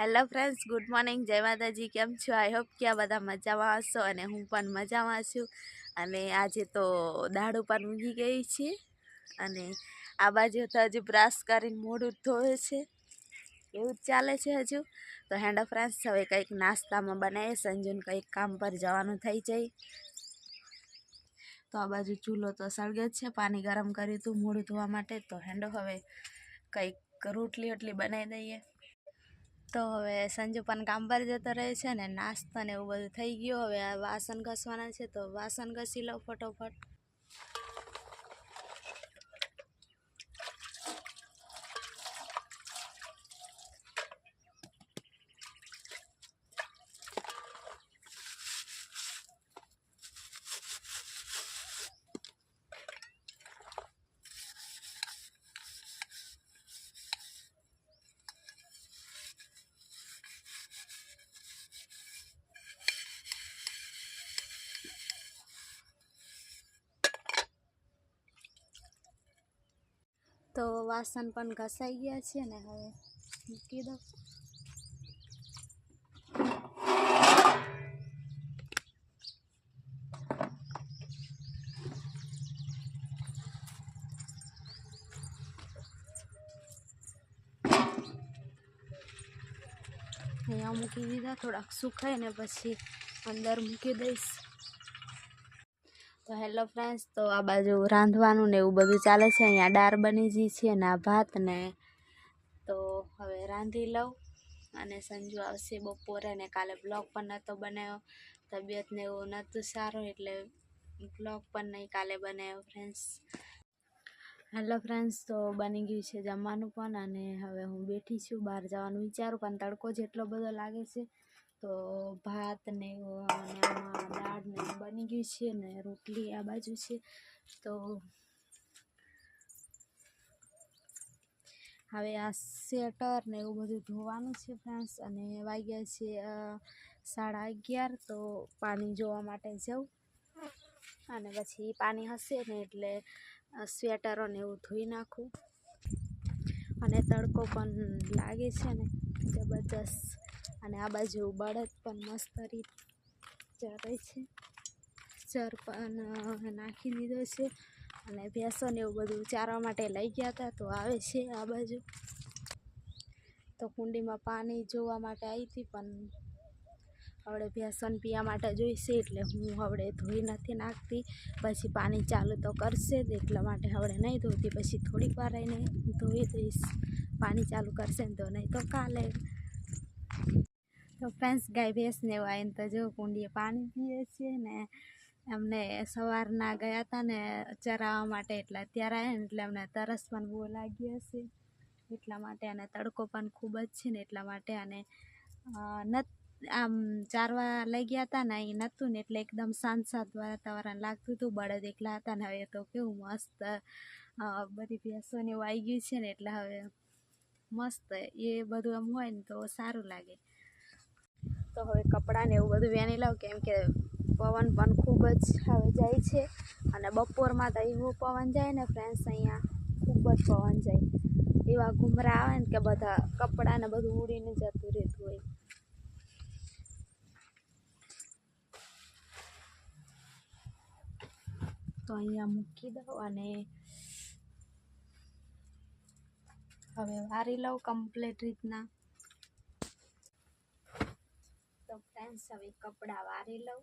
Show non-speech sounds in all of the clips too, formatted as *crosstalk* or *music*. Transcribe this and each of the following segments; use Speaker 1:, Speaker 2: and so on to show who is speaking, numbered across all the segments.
Speaker 1: Hello friends, good morning. જય માતાજી. કેમ છો? આઈ હોપ કે આ બધા મજામાં હશો અને હું પણ મજામાં છું. અને આજે તો દાળ ઉપર ઊંઘી ગઈ છે અને આ બાજુ તો હજુ બ્રશ કરીને મોઢું ધોવે છે. એવું જ ચાલે છે હજુ. તો હેન્ડ ફ્રેન્ડ્સ, હવે કંઈક નાસ્તામાં બનાવીએ. સંજુને કંઈક કામ પર જવાનું થઈ જાય. તો આ બાજુ ચૂલો તો સળગે છે. પાણી ગરમ કર્યું હતું મોઢું ધોવા માટે. તો હેન્ડો હવે કંઈક રોટલી ઓટલી બનાવી દઈએ. તો હવે સંજુ પણ કામ પર જતો રહે છે ને નાસ્તો ને એવું બધું થઈ ગયું. હવે વાસણ ઘસવાના છે તો વાસણ ઘસી લો ફટોફટ. તો વાસણ પણ ઘસાઈ ગયા છે ને હવે મૂકી દઉં. અહીંયા મૂકી દીધા, થોડાક સુખાય ને પછી અંદર મૂકી દઈશ. તો હેલો ફ્રેન્ડ્સ, તો આ બાજુ રાંધવાનું ને એવું બધું ચાલે છે. અહીંયા દાળ બની ગઈ છે ને આ ભાત ને તો હવે રાંધી લઉં અને સંજુ આવશે બપોરે ને કાલે બ્લોગ પણ નહોતો બનાવ્યો. તબિયતને એવું નહોતું સારું એટલે બ્લોગ પણ નહીં કાલે બનાવ્યો ફ્રેન્ડ્સ. હેલો ફ્રેન્ડ્સ, તો બની ગયું છે જમવાનું પણ અને હવે હું બેઠી છું, બહાર જવાનું વિચારું પણ તડકો જેટલો બધો લાગે છે તો ભાત ને દાળ ને બની ગયું છે ને રોટલી આ બાજુ છે. તો હવે આ સ્વેટર ને એવું બધું ધોવાનું છે ફ્રાન્સ અને વાગ્યા છે સાડા અગિયાર, તો પાણી જોવા માટે જાઉં. અને પછી પાણી હશે ને એટલે સ્વેટરો ને એવું ધોઈ નાખું. અને તડકો પણ લાગે છે ને, જબરજસ્ત. અને આ બાજુ બળદ પણ મસ્ત રીત ચરે છે. ચર પણ નાખી દીધો છે અને ભેંસોને એવું બધું ચારવા માટે લઈ ગયા હતા તો આવે છે આ બાજુ. તો કુંડીમાં પાણી જોવા માટે આવી હતી પણ હવે ભેંસોને પીવા માટે જોઈશે એટલે હું હવે ધોઈ નથી નાખતી. પછી પાણી ચાલુ તો કરશે જ એટલા માટે હવે નહીં ધોતી. પછી થોડીક વાર રહીને ધોઈ દઈશ. પાણી ચાલુ કરશે ને તો નહીં તો કાલે તો ફ્રેન્ડ્સ ગાય ભેંસને એવું આવીને તો જો કુંડીએ પાણી પીએ છીએ ને એમને સવારના ગયા હતા ને ચરાવવા માટે એટલે અત્યારે આવ્યા એટલે એમને તરસ પણ બહુ લાગી હશે. એટલા માટે અને તડકો પણ ખૂબ જ છે ને એટલા માટે અને નત, આમ ચારવા લઈ ગયા હતા ને અહીં નહોતું ને એટલે એકદમ શાંત શાંત વાતાવરણ લાગતું હતું, બળદ એકલા હતા ને હવે તો કેવું મસ્ત બધી ભેંસોને એવું આવી ગયું છે ને એટલે હવે મસ્ત એ બધું આમ હોય ને તો સારું લાગે. તો હવે કપડાં ને એવું બધું વેણી લઉં કેમ કે પવન પણ ખૂબ જ હવે જાય છે. અને બપોરમાં તો એવું પવન જાય ને ફ્રેન્ડ્સ અહીંયા, ખૂબ જ પવન જાય. એવા ઘૂમરા આવે ને કે બધા કપડાં ને બધું ઉડીને જતું રહેતું હોય. તો અહીંયા મૂકી દઉં અને હવે વારી લઉં કમ્પ્લીટ રીતના. તો ફ્રેન્ડ્સ હવે કપડાં વારી લઉં.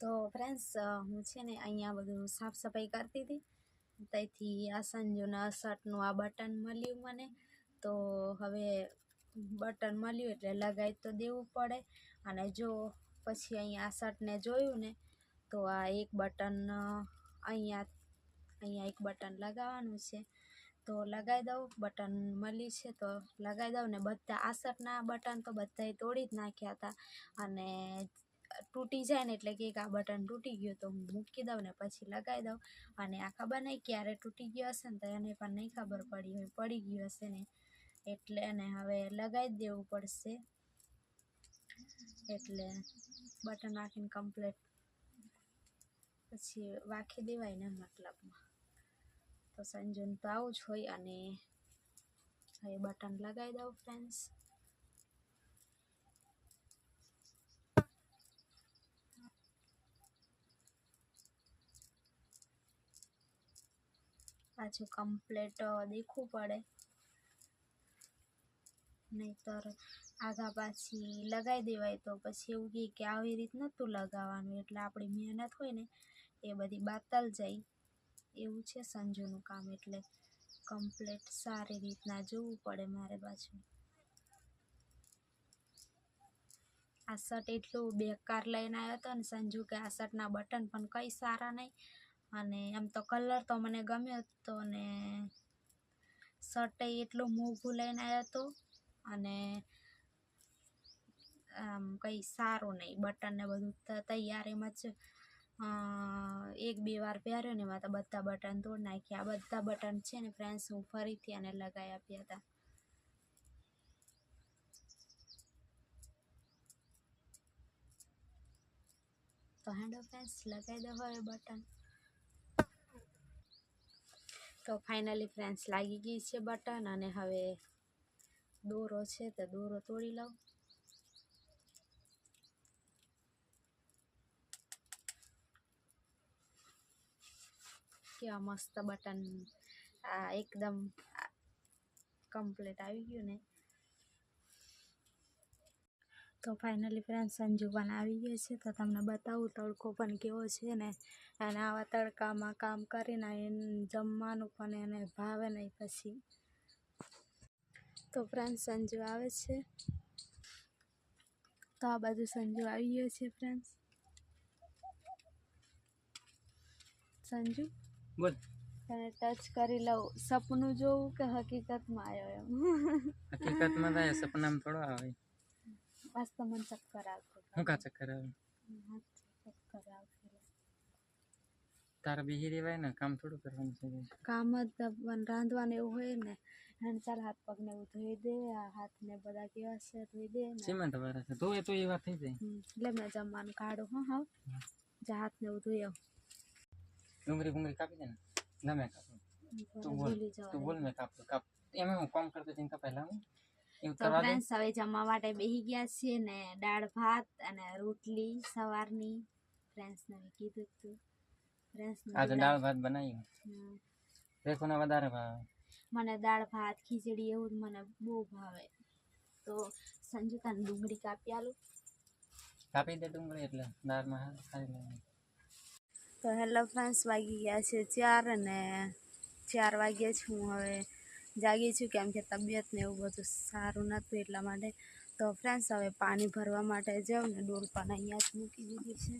Speaker 1: તો ફ્રેન્ડ્સ હું છે ને અહીંયા બધું સાફ સફાઈ કરતી હતી. ત્યાંથી આ સંજુના શર્ટનું આ બટન મળ્યું મને. તો હવે બટન મળ્યું એટલે લગાવી તો દેવું પડે. અને જો પછી અહીંયા આ શર્ટને જોયું ને, તો આ એક બટન અહીંયા અહીંયા એક બટન લગાવવાનું છે. તો લગાવી દઉં બટન મળી છે તો લગાવી દઉં ને બધા આ શર્ટના બટન તો બધાએ તોડી જ નાખ્યા હતા. અને તૂટી જાય ને એટલે કે આ બટન તૂટી ગયું તો હું મૂકી દઉં ને પછી લગાવી દઉં. અને આ ખબર નહીં ક્યારે તૂટી ગયો હશે ને તો એને પણ નહીં ખબર પડી હોય, પડી ગયું હશે ને. એટલે એને હવે લગાવી દેવું પડશે. એટલે બટન નાખીને કમ્પ્લીટ પછી વાખી દેવાય ને મતલબમાં. તો સંજુન તો આવું જ હોય અને હવે બટન લગાવી દઉં ફ્રેન્ડ્સ પાછું કમ્પ્લેટ દેખવું પડે. નહીતર આગા પાછી લગાવી દેવાય તો પછી એવું કહે કે આવી રીત નહોતું લગાવવાનું. એટલે આપણી મહેનત હોય ને, એ બધી બાતલ જાય. એવું છે સંજુનું કામ. એટલે કમ્પ્લેટ સારી રીતના જોવું પડે મારે પાછું. આ શર્ટ એટલું બેકાર લઈને આવ્યો હતો ને સંજુ કે આ શર્ટના બટન પણ કંઈ સારા નહીં. અને એમ તો કલર તો મને ગમ્યો હતો ને શર્ટ એટલું મોંઘું લઈને આવ્યો હતો અને આમ કંઈ સારું નહીં, બટન ને બધું તૈયારીમાં જ એક બે વાર પહેર્યો ને એમાં તો બધા બટન તોડ નાખ્યા. આ બધા બટન છે ને ફ્રેન્ડ્સ હું ફરીથી આને લગાવી આપ્યા હતા. તો હેન્ડો ફ્રેન્ડ્સ લગાવી દો હવે બટન. તો ફાઇનલી ફ્રેન્ડ્સ લાગી ગઈ છે બટન અને હવે દોરો છે તો દોરો તોડી લઉં. કેવા મસ્ત બટન આ એકદમ કમ્પ્લીટ આવી ગયું ને. તો ફાઇનલી ફ્રેન્ડ સંજુ પણ આવી ગયો છે. તો તમને બતાવું તડકો પણ કેવો છે ને? અને આવા તડકામાં કામ કરીને એને જમવાનું પણ એને ભાવે નહીં પછી. તો ફ્રેન્ડ સંજુ આવે છે. તો આ બાજુ સંજુ આવી ગયો છે ફ્રેન્ડ સંજુ?
Speaker 2: બોલ.
Speaker 1: તને ટચ કરી લઉં. સપનું જોવું કે હકીકતમાં આવ્યો એમ?
Speaker 2: હકીકતમાં થાય સપનામાં થોડો આવે.
Speaker 1: બસ તો મને ચક્કર આવતું
Speaker 2: હું કા ચક્કર આવે
Speaker 1: હા, ચક્કર આવતું
Speaker 2: તારે બેહી રેવાય ને કામ થોડું કરવાનું છે
Speaker 1: કામ જ પણ રાંધવાનું એવું હોય ને અને ચાલ હાથ પગને એવું ધોઈ દે આ હાથને બધા કેવા છે ધોઈ દે ને
Speaker 2: સિમેન્ટ વાળા છે તો એ તો એ વાત થઈ જાય
Speaker 1: હમ, એટલે મેં જમવાનું કાઢું હા હા જા હાથને એવું ધોઈ આવ
Speaker 2: ડુંગળી બુંગળી કાપી દે ને ગમે કાપું તું બોલ
Speaker 1: ભૂલી જવા
Speaker 2: તું બોલ મેં કાપું કાપ એમાં હું કામ કરતો ચિંતા પહેલા હું એવું
Speaker 1: તો ફ્રેન્ડ્સ હવે જમવા માટે બેસી ગયા છીએ ને દાળ ભાત અને રોટલી સવારની. ફ્રેન્ડ્સને મેં કીધું હતું
Speaker 2: આજે દાળ ભાત બનાવ્યું. રેખોને વધારે ભાવે.
Speaker 1: મને દાળ ભાત ખીચડી એવું મને બહુ ભાવે. તો સંજુ તને ડુંગળી કાપી આલું.
Speaker 2: કાપી દે ડુંગળી એટલે દાળમાં ખાઈ લેવાની
Speaker 1: તો હેલો ફ્રેન્ડ્સ વાગી ગયા છે ચાર અને ચાર વાગ્યા છે હું હવે જાગી છું કેમ કે તબિયત ને એવું બધું સારું નહોતું એટલા માટે. તો ફ્રેન્ડ્સ હવે પાણી ભરવા માટે જાઉં ને ડોલ પણ અહીંયા જ મૂકી દીધી છે.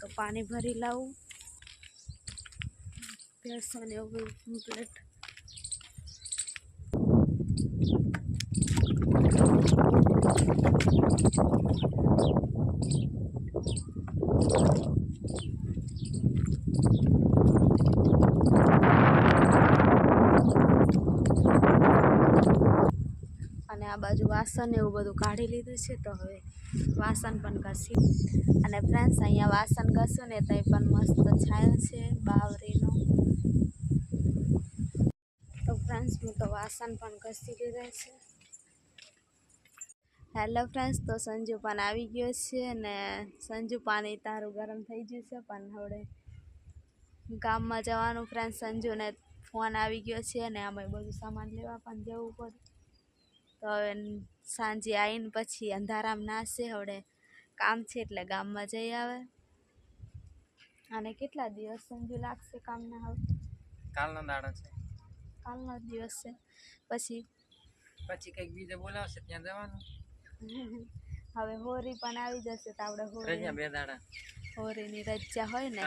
Speaker 1: તો પાણી ભરી લાવું. ભેંસો ને એવું બધું Thank અને આ બાજુ વાસણ એવું બધું કાઢી લીધું છે તો હવે વાસણ પણ ઘસી અને ફ્રેન્ડ્સ અહીંયા વાસણ ઘસું ને તો પણ મસ્ત છાયો છે બાવરીનો. તો ફ્રેન્ડ્સ હું તો વાસણ પણ ઘસી લીધા છે. હેલો ફ્રેન્ડ્સ તો સંજુ પણ આવી ગયો છે ને સંજુ પાણી તારું ગરમ થઈ ગયું છે પણ હવે ગામમાં જવાનું ફ્રેન્ડ સંજુને ફોન આવી ગયો છે ને અમે બધું સામાન લેવા પણ જવું પડે. તો હવે સાંજે આવીને પછી અંધારામાં નાશે હવે કામ છે એટલે ગામમાં જઈ આવે. અને કેટલા દિવસ સંજુ લાગશે કામના હવે?
Speaker 2: કાલનો દાડો છે.
Speaker 1: કાલનો દિવસ છે. પછી?
Speaker 2: પછી કંઈક બીજે બોલાવશે ત્યાં જવાનું. *laughs*
Speaker 1: હવે હોરી પણ આવી જશે તો આપણે હોરી
Speaker 2: રજા બે દાડા.
Speaker 1: હોરીની રજા હોય ને?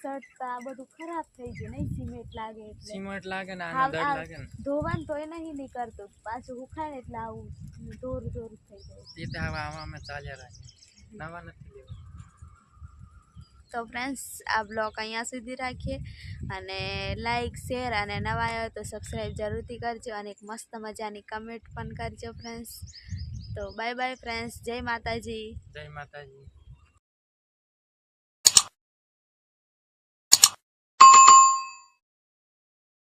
Speaker 1: શર્ટ તો આ બધું ખરાબ થઈ ગયું નહીં સિમેન્ટ લાગે એટલે.
Speaker 2: સિમેન્ટ લાગે ને આનો દડ લાગે ને.
Speaker 1: ધોવાનું તો એ નહીં નીકળતું. પાછું હુખાય ને એટલે આવું દોર દોર થઈ જાય.
Speaker 2: એ તો હવે આમાં અમે ચાલ્યા રાખીએ. નવા
Speaker 1: તો ફ્રેન્ડ્સ આ બ્લોગ અહીંયા સુધી રાખીએ. અને લાઈક શેર અને નવા આવ્યો તો સબસ્ક્રાઈબ જરૂરથી કરજો અને એક મસ્ત મજાની કમેન્ટ પણ કરજો ફ્રેન્ડ્સ તો બાય બાય ફ્રેન્ડ્સ જય માતાજી.
Speaker 2: જય માતાજી.